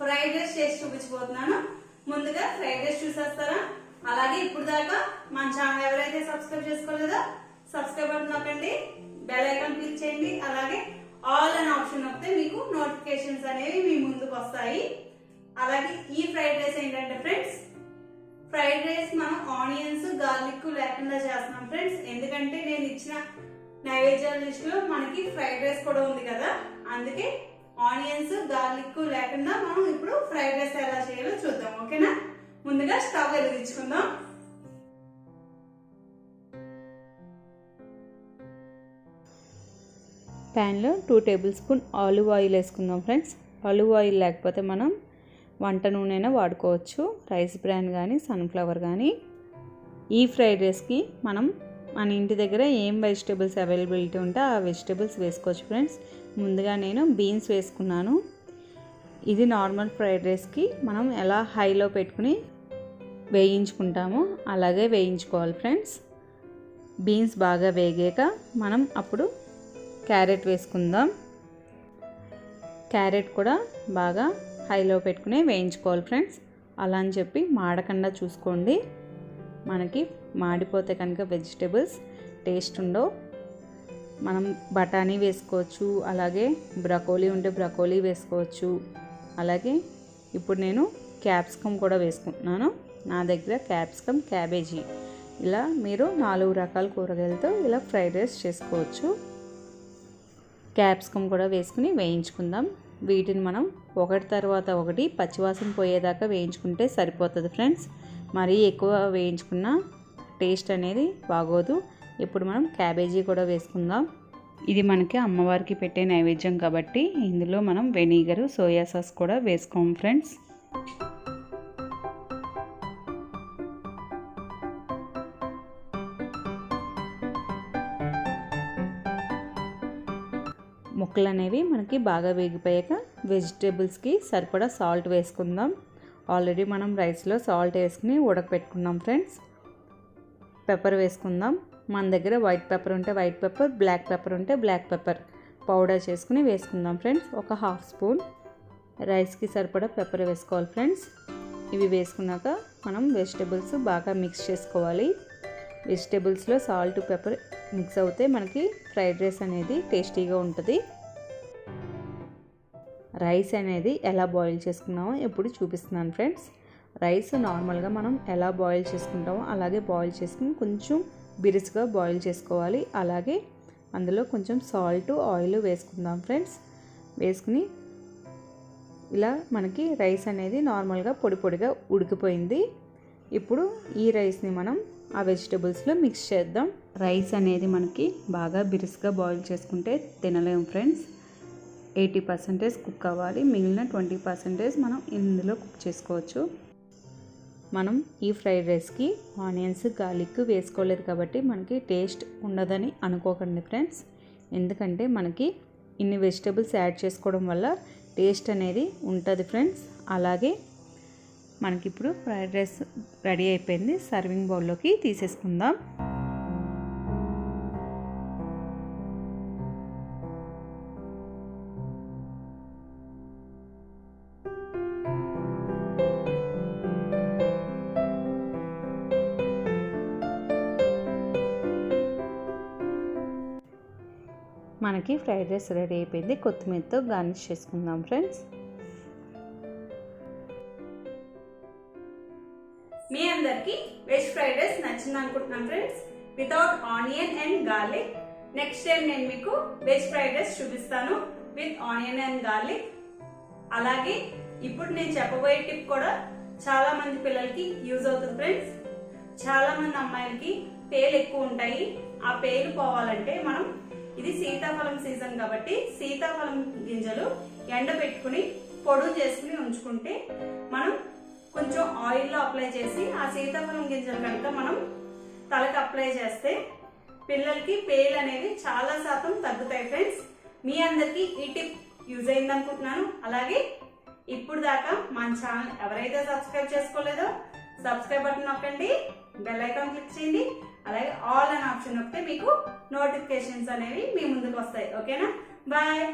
Fried rice చేసి చూపించబోతున్నాను. ముందుగా ఫ్రైడ్ రైస్ చూసేస్తారా? అలాగే ఇప్పుడు దాకా మన ఛానల్ ఎవరైతే సబ్స్క్రైబ్ చేసుకోలేదో సబ్స్క్రైబ్ బటన్ నొక్కండి బెల్ ఐకాన్ క్లిక్ చేయండి అలాగే ఆల్ అనే ఆప్షన్ నొక్కితే మీకు నోటిఫికేషన్స్ అనేవి మీ ముందుకు వస్తాయి. అలాగే ఈ ఫ్రైడ్ రైస్ ఏంటంటే ఫ్రెండ్స్ ఫ్రైడ్ రైస్ మనం ఆనియన్స్ గార్లిక్ లేకుండా చేస్తున్నాం ఫ్రెండ్స్ ఎందుకంటే నేను ఇచ్చిన నైవేద్యాల లిస్ట్లో మనకి ఫ్రైడ్ రైస్ కూడా ఉంది కదా. అందుకే ఆనియన్స్ గార్లిక్ లేకుండా మనం ఇప్పుడు ఫ్రైడ్ రైస్ ఎలా చేయాలో చూద్దాం ఓకేనా? ముందుగా స్టవ్ వెలిగించుకుందాం. ప్యాన్లో two tablespoon olive oil వేసుకుందాం ఫ్రెండ్స్. ఆలివ్ ఆయిల్ లేకపోతే మనం వంట నూనెనే వాడుకోవచ్చు. రైస్ బ్రాన్ కానీ సన్ఫ్లవర్ కానీ ఈ ఫ్రైడ్ రైస్కి మనం మన ఇంటి దగ్గర ఏం వెజిటేబుల్స్ అవైలబిలిటీ ఉంటే ఆ వెజిటేబుల్స్ వేసుకోవచ్చు ఫ్రెండ్స్. ముందుగా నేను బీన్స్ వేసుకున్నాను. ఇది నార్మల్ ఫ్రైడ్ రైస్కి మనం ఎలా హైలో పెట్టుకుని వేయించుకుంటామో అలాగే వేయించుకోవాలి ఫ్రెండ్స్. బీన్స్ బాగా వేగాక మనం అప్పుడు క్యారెట్ వేసుకుందాం. క్యారెట్ కూడా బాగా హైలో పెట్టుకుని వేయించుకోవాలి ఫ్రెండ్స్. అలా అని చెప్పి మాడకుండా చూసుకోండి. మనకి మాడిపోతే కనుక వెజిటేబుల్స్ టేస్ట్ ఉండవు. మనం బఠానీ వేసుకోవచ్చు అలాగే బ్రకోలీ ఉంటే బ్రకోలీ వేసుకోవచ్చు. అలాగే ఇప్పుడు నేను క్యాప్సికమ్ కూడా వేసుకుంటున్నాను. నా దగ్గర క్యాప్సికమ్ క్యాబేజీ. ఇలా మీరు నాలుగు రకాల కూరగాయలతో ఇలా ఫ్రైడ్ రైస్ చేసుకోవచ్చు. క్యాప్సికమ్ కూడా వేసుకుని వేయించుకుందాం. వీటిని మనం ఒకటి తర్వాత ఒకటి పచ్చివాసన పోయేదాకా వేయించుకుంటే సరిపోతుంది ఫ్రెండ్స్. మరీ ఎక్కువ వేయించుకున్న టేస్ట్ అనేది బాగోదు. ఇప్పుడు మనం క్యాబేజీ కూడా వేసుకుందాం. ఇది మనకి అమ్మవారికి పెట్టే నైవేద్యం కాబట్టి ఇందులో మనం వెనిగరు సోయా సాస్ కూడా వేసుకోం ఫ్రెండ్స్. ముక్కలు అనేవి మనకి బాగా వేగిపోయాక వెజిటేబుల్స్కి సరిపడా సాల్ట్ వేసుకుందాం. ఆల్రెడీ మనం రైస్లో సాల్ట్ వేసుకుని ఉడకపెట్టుకున్నాం ఫ్రెండ్స్. పెప్పర్ వేసుకుందాం. మన దగ్గర వైట్ పెప్పర్ ఉంటే వైట్ పెప్పర్ బ్లాక్ పెప్పర్ ఉంటే బ్లాక్ పెప్పర్ పౌడర్ చేసుకుని వేసుకుందాం ఫ్రెండ్స్. ఒక హాఫ్ స్పూన్ రైస్కి సరిపడా పెప్పర్ వేసుకోవాలి ఫ్రెండ్స్. ఇవి వేసుకున్నాక మనం వెజిటేబుల్స్ బాగా మిక్స్ చేసుకోవాలి. వెజిటేబుల్స్లో సాల్ట్ పెప్పర్ మిక్స్ అవుతే మనకి ఫ్రైడ్ రైస్ అనేది టేస్టీగా ఉంటుంది. రైస్ అనేది ఎలా బాయిల్ చేసుకున్నామో ఎప్పుడు చూపిస్తున్నాను ఫ్రెండ్స్. రైస్ నార్మల్గా మనం ఎలా బాయిల్ చేసుకుంటామో అలాగే బాయిల్ చేసుకుని కొంచెం బిరుసుగా బాయిల్ చేసుకోవాలి. అలాగే అందులో కొంచెం సాల్ట్ ఆయిల్ వేసుకుందాం ఫ్రెండ్స్. వేసుకుని ఇలా మనకి రైస్ అనేది నార్మల్గా పొడి పొడిగా ఉడికిపోయింది. ఇప్పుడు ఈ రైస్ని మనం ఆ వెజిటబుల్స్లో మిక్స్ చేద్దాం. రైస్ అనేది మనకి బాగా బిరుసుగా బాయిల్ చేసుకుంటే తినలేము ఫ్రెండ్స్. ఎయిటీ పర్సెంటేజ్ కుక్ అవ్వాలి. మిగిలిన ట్వంటీ పర్సెంటేజ్ మనం ఇందులో కుక్ చేసుకోవచ్చు. మనం ఈ ఫ్రైడ్ రైస్కి ఆనియన్స్ గార్లిక్ వేసుకోలేదు కాబట్టి మనకి టేస్ట్ ఉండదని అనుకోకండి ఫ్రెండ్స్. ఎందుకంటే మనకి ఇన్ని వెజిటబుల్స్ యాడ్ చేసుకోవడం వల్ల టేస్ట్ అనేది ఉంటుంది ఫ్రెండ్స్. అలాగే మనకి ఇప్పుడు ఫ్రైడ్ రైస్ రెడీ అయిపోయింది. సర్వింగ్ బౌల్లోకి తీసేసుకుందాం. మనకి ఫ్రైడ్ రైస్ రెడీ అయిపోయింది. కొత్తిమీరతో గార్నిష్ చేసుకుందాం ఫ్రెండ్స్. మీ అందరికి వెజ్ ఫ్రైడ్ రైస్ నచ్చింది అనుకుంటున్నాం friends. Without onion and garlic. Next time నేను మీకు వెజ్ ఫ్రైడ్ రైస్ చూపిస్తాను. With onion and garlic. అలాగే ఇప్పుడు నేను చెప్పబోయే టిప్ కూడా చాలా మంది పిల్లలకి యూజ్ అవుతుంది ఫ్రెండ్స్. చాలా మంది అమ్మాయిలకి పేలు ఎక్కువ ఉంటాయి. ఆ పేలు పోవాలంటే మనం ఇది సీతాఫలం సీజన్ కాబట్టి సీతాఫలం గింజలు ఎండబెట్టుకుని పొడుగు చేసుకుని ఉంచుకుంటే మనం కొంచెం ఆయిల్లో అప్లై చేసి ఆ సీతాఫలం గింజలు కనుక మనం తలకు అప్లై చేస్తే పిల్లలకి పేలు అనేది చాలా శాతం తగ్గుతాయి ఫ్రెండ్స్. మీ అందరికీ ఈ టిప్ యూజ్ అయింది అనుకుంటున్నాను. అలాగే ఇప్పుడు దాకా మన ఛానల్ ఎవరైతే సబ్స్క్రైబ్ చేసుకోలేదో సబ్స్క్రైబ్ బటన్ నొక్కండి బెల్ ఐకాన్ క్లిక్ చేయండి. అలాగే ఆల్ అనే ఆప్షన్ నొక్కితే మీకు నోటిఫికేషన్స్ అనేవి మీ ముందుకు వస్తాయి. ఓకేనా బాయ్